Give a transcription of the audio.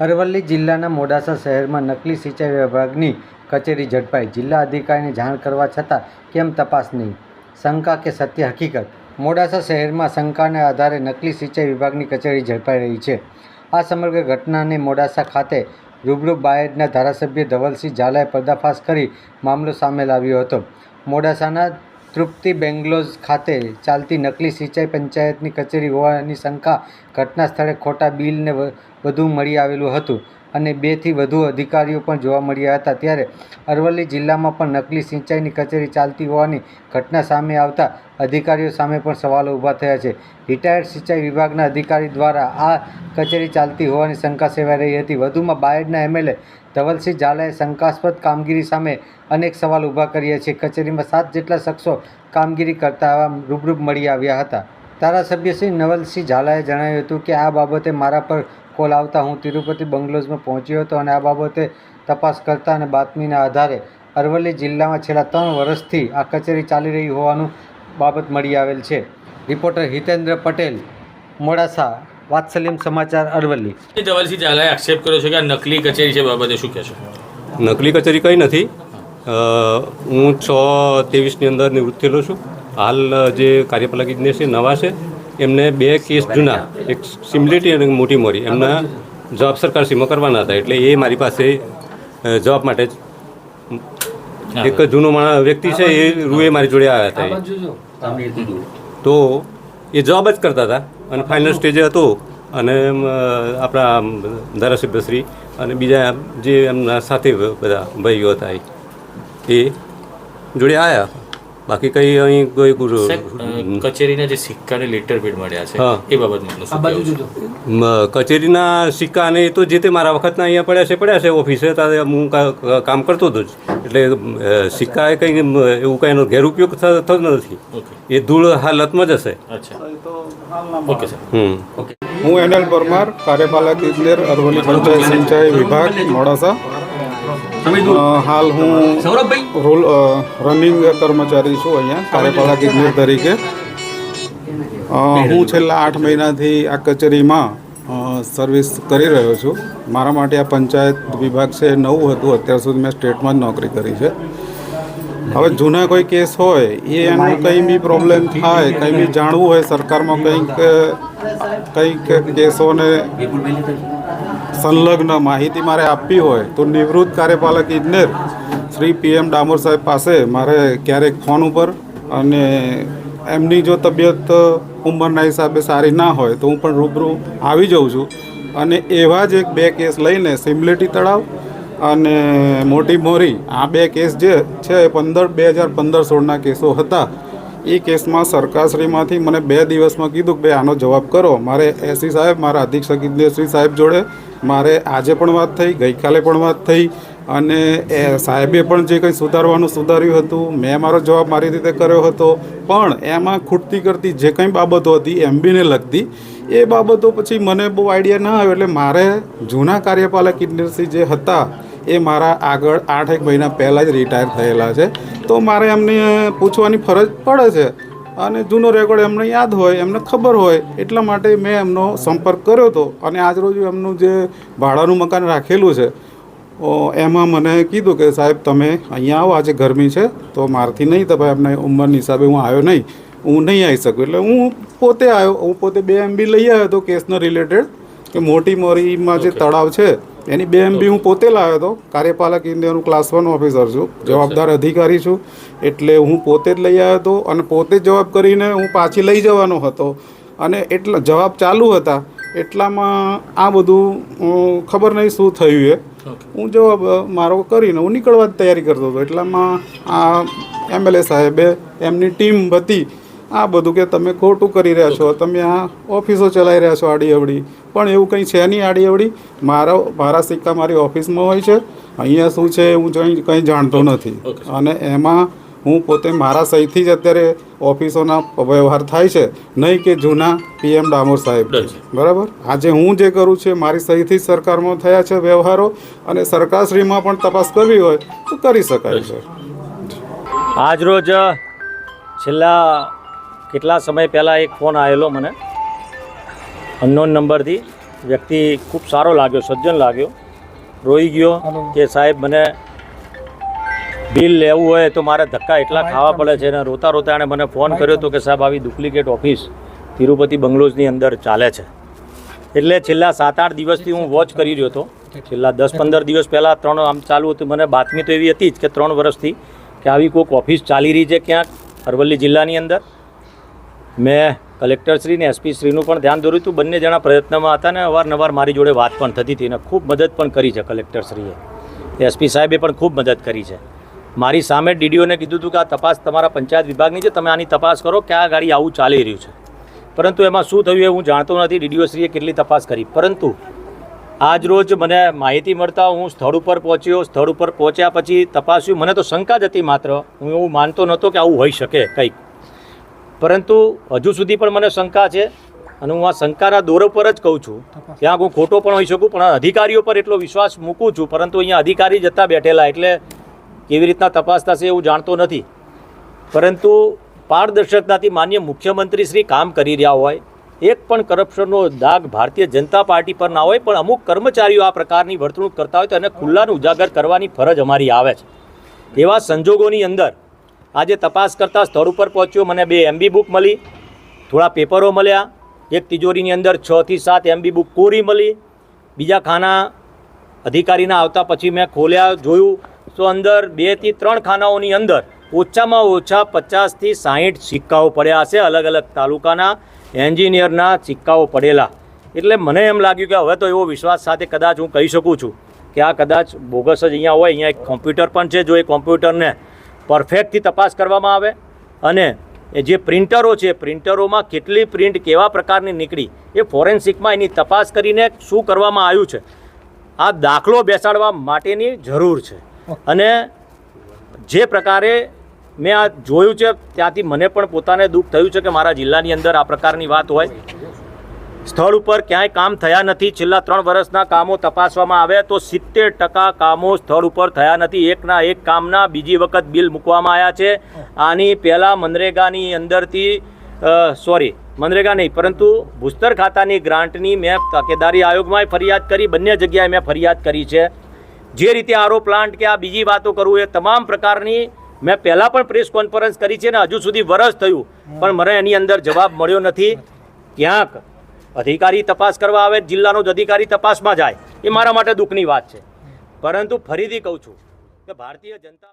અરવલ્લી જિલ્લાના મોડાસા શહેરમાં નકલી સિંચાઈ વિભાગની કચેરી ઝડપાઈ. જિલ્લા અધિકારીને જાણ કરવા છતાં કેમ તપાસ નહીં? શંકા કે સત્ય હકીકત? મોડાસા શહેરમાં શંકાને આધારે નકલી સિંચાઈ વિભાગની કચેરી ઝડપાઈ રહી છે. આ સમગ્ર ઘટનાને મોડાસા ખાતે રૂબરૂ બાયડના ધારાસભ્ય ધવલસિંહ ઝાલાએ પર્દાફાશ કરી મામલો સામે લાવ્યો હતો. મોડાસાના તૃપ્તિ બેંગ્લોઝ ખાતે ચાલતી નકલી સિંચાઈ પંચાયતની કચેરી હોવાની શંકા ઘટના સ્થળે ખોટા બિલને વધુ મળી આવેલું હતું. અને બેથી વધુ અધિકારીઓ પણ જોવા મળ્યા હતા. ત્યારે અરવલ્લી જિલ્લામાં પણ નકલી સિંચાઈની કચેરી ચાલતી હોવાની ઘટના સામે આવતા અધિકારીઓ સામે પણ સવાલો ઊભા થયા છે. રિટાયર્ડ સિંચાઈ વિભાગના અધિકારી દ્વારા આ કચેરી ચાલતી હોવાની શંકા સેવાઈ રહી હતી. વધુમાં બાયડના એમએલએ ધવલસિંહ ઝાલાએ શંકાસ્પદ કામગીરી સામે અનેક સવાલ ઊભા કર્યા છે. કચેરીમાં સાત જેટલા શખ્સો કામગીરી કરતા રૂબરૂ મળી આવ્યા હતા. ધારાસભ્ય શ્રી નવલસિંહ ઝાલાએ જણાવ્યું હતું કે આ બાબતે મારા પર કોલ આવતા હું તિરુપતિ બંગ્લોઝમાં પહોંચ્યો હતો અને આ બાબતે તપાસ કરતા અને બાતમીના આધારે અરવલ્લી જિલ્લામાં છેલ્લા ત્રણ વર્ષથી આ કચેરી ચાલી રહી હોવાનું બાબત મળી આવેલ છે. રિપોર્ટર હિતેન્દ્ર પટેલ મોડાસા વાત્સલ્યમ સમાચાર અરવલ્લી. ધવલસિંહ ઝાલાએ આક્ષેપ કર્યો છે કે આ નકલી કચેરી છે બાબતે શું કહેશો? નકલી કચેરી કંઈ નથી. હું છ ત્રેવીસની અંદર નિવૃત્ત થયેલો છું. હાલ જે કાર્યપાલક ઇજનેર છે નવા છે એમને બે કેસ જૂના એક સિમલેટી અને મોટી મોરી. એમના જવાબ સરકાર સીમા કરવાના હતા એટલે એ મારી પાસે જોબ જવાબ માટે જ એક જૂનો માણસ વ્યક્તિ છે એ રૂએ મારી જોડે આવ્યા હતા તો. એ જવાબ જ કરતા હતા. અને ફાઇનલ સ્ટેજે હતો. અને આપણા ધારાસભ્યશ્રી અને બીજા જે એમના સાથે બધા ભાઈઓ હતા એ એ જોડે આવ્યા. બાકી કંઈ અહીં કોઈ કચેરીના જે સિક્કાને લેટર પેડ મળ્યા છે એ બાબતમાં કચેરીના સિક્કા અને એ તો જે તે મારા વખતના અહીંયા પડ્યા છે પડ્યા છે ઓફિસે ત્યારે હું કામ કરતો હતો જ. એટલે સિક્કા એ કંઈ એવું કંઈ એનો ગેરઉપયોગ થતો નથી. એ ધૂળ હાલતમાં જ હશે. Okay sir hmm. હું એનએલ પરમાર કાર્યપાલક ઇજનેર અરવલ્લી પંચાયત સિંચાઈ વિભાગ મોડાસા. હાલ હું રોલ રનિંગ કર્મચારી છું અહીંયા કાર્યપાલક ઇજનેર તરીકે. હું છેલ્લા આઠ મહિનાથી આ કચેરીમાં સર્વિસ કરી રહ્યો છું. મારા માટે આ પંચાયત વિભાગ છે નવું હતું અત્યાર સુધી મેં સ્ટેટમાં જ નોકરી કરી છે. હવે જૂના કોઈ કેસ હોય એ એનું કંઈ બી પ્રોબ્લેમ થાય કંઈ બી જાણવું હોય સરકારમાં કંઈક કંઈક કેસોને સંલગ્ન માહિતી મારે આપવી હોય તો નિવૃત્ત કાર્યપાલક ઇજનેર શ્રી પીએમ ડામોર સાહેબ પાસે મારે ક્યારેક ફોન ઉપર અને એમની જો તબિયત ઉંમરના હિસાબે સારી ના હોય તો હું પણ રૂબરૂ આવી જાઉં છું. અને એવા જ એક બે કેસ લઈને સિમલેટી તળાવ અને મોટી મોરી આ બે કેસ જે છે એ પંદર, બે હજાર પંદર સોળના કેસો હતા. એ કેસમાં સરકારશ્રીમાંથી મને બે દિવસમાં કીધું કે ભાઈ આનો જવાબ કરો. મારે એસી સાહેબ, મારા અધિક્ષક ઇન્દ્રશ્રી સાહેબ જોડે મારે આજે પણ વાત થઈ, ગઈકાલે પણ વાત થઈ અને એ સાહેબે પણ જે કંઈ સુધારવાનું સુધાર્યું હતું, મેં મારો જવાબ મારી રીતે કર્યો હતો. પણ એમાં ખૂટતી કરતી જે કંઈ બાબતો હતી, એમબીને લગતી, એ બાબતો પછી મને બહુ આઈડિયા ના આવ્યો. એટલે મારે જૂના કાર્યપાલક ઇજનેરશ્રી જે હતા એ મારા આગળ આઠ એક મહિના પહેલાં જ રિટાયર થયેલા છે. તો મારે એમને પૂછવાની ફરજ પડે છે. અને જૂનો રેકોર્ડ એમને યાદ હોય એમને ખબર હોય એટલા માટે મેં એમનો સંપર્ક કર્યો હતો. અને આજરોજ એમનું જે ભાડાનું મકાન રાખેલું છે એમાં મને કીધું કે સાહેબ તમે અહીંયા આવો આજે ગરમી છે તો મારથી નહીં તો ભાઈ એમના ઉંમરની હિસાબે હું આવ્યો નહીં. હું નહીં આવી શકું એટલે હું પોતે આવ્યો હું પોતે બે એમબી લઈ આવ્યો હતો કેસના રિલેટેડ કે મોટી મોરીમાં જે તળાવ છે એની બે એમબી હું પોતે લાવ્યો હતો. કાર્યપાલક ઇન્ડિયાનું ક્લાસ વન ઓફિસર છું. જવાબદાર અધિકારી છું. એટલે હું પોતે જ લઈ આવ્યો હતો અને પોતે જ જવાબ કરીને હું પાછી લઈ જવાનો હતો. અને એટલા જવાબ ચાલુ હતા. એટલામાં આ બધું ખબર નહીં શું થયું એ. હું જવાબ મારો કરીને હું નીકળવા જ તૈયારી કરતો હતો. એટલામાં આ એમએલએ સાહેબે એમની ટીમ હતી. આ બધું કે તમે ખોટું કરી રહ્યા છો. તમે આ ઓફિસો ચલાવી રહ્યા છો આડી અવડી પણ એવું કંઈ છે નહીં આડી અવડી મારો મારા સિક્કા મારી ઓફિસમાં હોય છે. અહીંયા શું છે હું જોઈ કંઈ જાણતો નથી. અને એમાં હું પોતે મારા સહીથી જ અત્યારે ઓફિસોના વ્યવહાર થાય છે. નહીં કે જૂના પીએમ ડામોર સાહેબ બરાબર? આજે હું જે કરું છું મારી સહીથી જ સરકારમાં થયા છે વ્યવહારો. અને સરકારશ્રીમાં પણ તપાસ કરવી હોય તો કરી શકાય છે. આજરોજ છેલ્લા કેટલા સમય પહેલાં એક ફોન આવેલો મને? અનનોન નંબરથી વ્યક્તિ ખૂબ સારો લાગ્યો સજ્જન લાગ્યો. રોઈ ગયો કે સાહેબ મને બિલ લેવું હોય તો મારે ધક્કા એટલા ખાવા પડે છે અને રોતા રોતા એણે મને ફોન કર્યો હતો કે સાહેબ આવી ડુપ્લિકેટ ઓફિસ તિરુપતિ બંગલોઝની અંદર ચાલે છે. એટલે છેલ્લા સાત આઠ દિવસથી હું વોચ કરી રહ્યો હતો. છેલ્લા દસ પંદર દિવસ પહેલાં ત્રણ આમ ચાલુ હતું. મને બાતમી તો એવી હતી જ કે ત્રણ વર્ષથી કે આવી કોઈક ઓફિસ ચાલી રહી છે ક્યાંક અરવલ્લી જિલ્લાની અંદર. મેં કલેક્ટરશ્રી ને એસપી શ્રીનું પણ ધ્યાન દોર્યું હતું. બંને જણા પ્રયત્નમાં હતા ને અવારનવાર મારી જોડે વાત પણ થતી હતી અને ખૂબ મદદ પણ કરી છે કલેક્ટરશ્રીએ. એસપી સાહેબે પણ ખૂબ મદદ કરી છે. મારી સામે ડીડીઓને કીધું હતું કે આ તપાસ તમારા પંચાયત વિભાગની છે, તમે આની તપાસ કરો કે આ ગાડી આવું ચાલી રહ્યું છે. પરંતુ એમાં શું થયું એ હું જાણતો નથી. ડીડીઓશ્રીએ કેટલી તપાસ કરી. પરંતુ આજ રોજ મને માહિતી મળતા હું સ્થળ ઉપર પહોંચ્યો. સ્થળ ઉપર પહોંચ્યા પછી તપાસ્યું. મને તો શંકા જ હતી માત્ર. હું એવું માનતો નહોતો કે આવું હોઈ શકે કંઈક. પરંતુ હજુ સુધી પણ મને શંકા છે અને હું આ શંકાના દોર પર જ કહું છું. ત્યાં હું ખોટો પણ હોઈ શકું પણ અધિકારીઓ પર એટલો વિશ્વાસ મૂકું છું પરંતુ અહીંયા અધિકારી જતા બેઠેલા એટલે કેવી રીતના તપાસ થશે એવું જાણતો નથી. પરંતુ પારદર્શકતાથી માન્ય મુખ્યમંત્રી શ્રી કામ કરી રહ્યા હોય એક પણ કરપ્શનનો દાગ ભારતીય જનતા પાર્ટી પર ના હોય પણ અમુક કર્મચારીઓ આ પ્રકારની વર્તણૂક કરતા હોય તો એને ખુલ્લાનું ઉજાગર કરવાની ફરજ અમારી આવે છે. એવા સંજોગોની અંદર આજે તપાસ કરતાં સ્થળ ઉપર પહોંચ્યો, મને બે એમબી બુક મળી, થોડા પેપરો મળ્યા. એક તિજોરીની અંદર છથી સાત એમબી બુક કોરી મળી. બીજા ખાના અધિકારીના આવતા પછી મેં ખોલ્યા, જોયું. તો અંદર બેથી ત્રણ ખાનાઓની અંદર ઓછામાં ઓછા પચાસથી સાહીઠ સિક્કાઓ પડ્યા હશે, અલગ અલગ તાલુકાના એન્જિનિયરના સિક્કાઓ પડેલા. એટલે મને એમ લાગ્યું કે હવે તો એવો વિશ્વાસ સાથે કદાચ હું કહી શકું છું કે આ કદાચ બોગસ જ અહીંયા હોય, અહીંયા એક કોમ્પ્યુટર પણ છે, જો એ કોમ્પ્યુટરને પરફેક્ટથી તપાસ કરવામાં આવે અને જે પ્રિન્ટરો છે, પ્રિન્ટરોમાં કેટલી પ્રિન્ટ કેવા પ્રકારની નીકળી, એ ફોરેન્સિકમાં એની તપાસ કરીને શું કરવામાં આવ્યું છે. આ દાખલો બેસાડવા માટેની જરૂર છે. અને જે પ્રકારે મેં આ જોયું છે, ત્યાંથી મને પણ પોતાને દુઃખ થયું છે કે મારા જિલ્લાની અંદર આ પ્રકારની વાત હોય. સ્થળ ઉપર ક્યાંય કામ થયા નથી. છેલ્લા ત્રણ વર્ષના કામો તપાસવામાં આવે તો સિત્તેર ટકા કામો સ્થળ ઉપર થયા નથી. એકના એક કામના બીજી વખત બિલ મૂકવામાં આવ્યા છે. આની પહેલાં મનરેગાની અંદરથી સોરી, મનરેગા નહીં, પરંતુ ભૂસ્તર ખાતાની ગ્રાન્ટની મેં તકેદારી આયોગમાં ફરિયાદ કરી. બંને જગ્યાએ મેં ફરિયાદ કરી છે. જે રીતે આરો પ્લાન્ટ કે આ બીજી વાતો કરું એ તમામ પ્રકારની મેં પહેલાં પણ પ્રેસ કોન્ફરન્સ કરી છે ને હજુ સુધી વરસ થયું. પણ મને એની અંદર જવાબ મળ્યો નથી. ક્યાંક અધિકારી તપાસ કરવા આવે જિલ્લાનો જ અધિકારી તપાસમાં જાય એ મારા માટે દુઃખની વાત છે. પરંતુ ફરીથી કહું છું કે ભારતીય જનતા